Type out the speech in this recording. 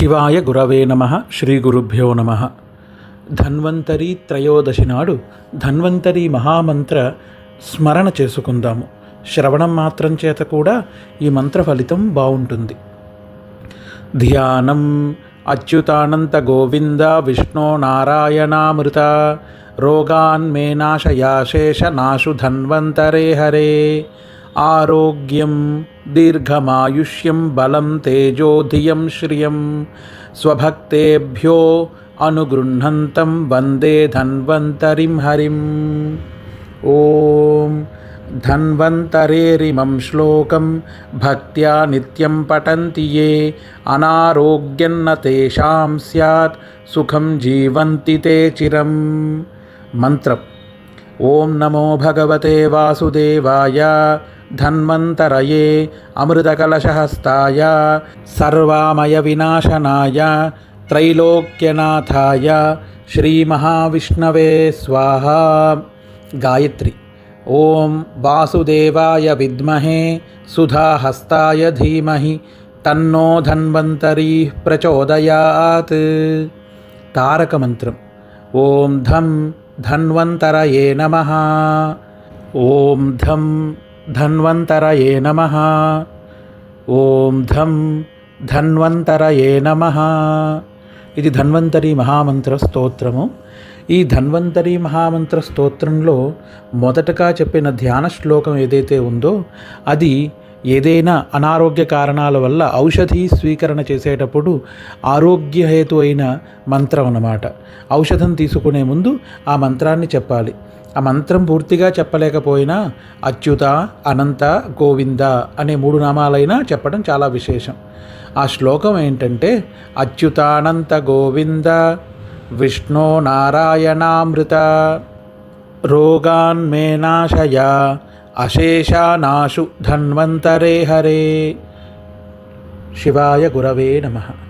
శివాయ గురవే నమ శ్రీ గురుభ్యో నమ. ధన్వంతరి త్రయోదశి నాడు ధన్వంతరి మహామంత్ర స్మరణ చేసుకుందాము. శ్రవణం మాత్రం చేత కూడా ఈ మంత్ర ఫలితం బాగుంటుంది ధ్యానం అచ్యుతానంత గోవింద విష్ణో నారాయణామృత రోగాన్మే నాశయాశేష నాశు ధన్వంతరే హరే. ఆరోగ్యం దీర్ఘమాయుష్యం బలం తేజో ధియం శ్రియం. స్వభక్తేభ్యో అనుగృహంతం వందే ధన్వంతరిం హరిం. ఓం ధన్వంతరేరిమం శ్లోకం భక్త్యా నిత్యం పఠంతి ఏ అనారోగ్యన్న తేషాం స్యాత్ సుఖం జీవంతి తే చిరం. మంత్రం. ఓం నమో భగవతే వాసుదేవాయ ధన్వంతరయే అమృతకలశహస్తాయ సర్వామయ వినాశనాయ త్రైలోక్యనాథాయ శ్రీమహావిష్ణవే స్వాహ గాయత్రి ఓం వాసుదేవాయ విద్మహే సుధాహస్తాయ ధీమహి తన్నో ధన్వంతరీ ప్రచోదయాత్ తారక మంత్రం ఓం ధం ధన్వంతరయే నమ ఓం ధం ధన్వంతరయే నమ. ఓం ధం ధన్వంతరయే నమ. ఇది ధన్వంతరి మహామంత్ర స్తోత్రము. ఈ ధన్వంతరి మహామంత్ర స్తోత్రంలో మొదటగా చెప్పిన ధ్యాన శ్లోకం ఏదైతే ఉందో అది ఏదైనా అనారోగ్య కారణాల వల్ల ఔషధి స్వీకరణ చేసేటప్పుడు ఆరోగ్యహేతు అయిన మంత్రం అన్నమాట. ఔషధం తీసుకునే ముందు ఆ మంత్రాన్ని చెప్పాలి. ఆ మంత్రం పూర్తిగా చెప్పలేకపోయినా అచ్యుత అనంత గోవింద అనే మూడు నామాలైనా చెప్పడం చాలా విశేషం. ఆ శ్లోకం ఏంటంటే అచ్యుతానంత గోవింద విష్ణో నారాయణామృత రోగాన్మేనాశయ మే నాశయ అశేషానాశు ధన్వంతరే హరే శివాయ గురవే నమః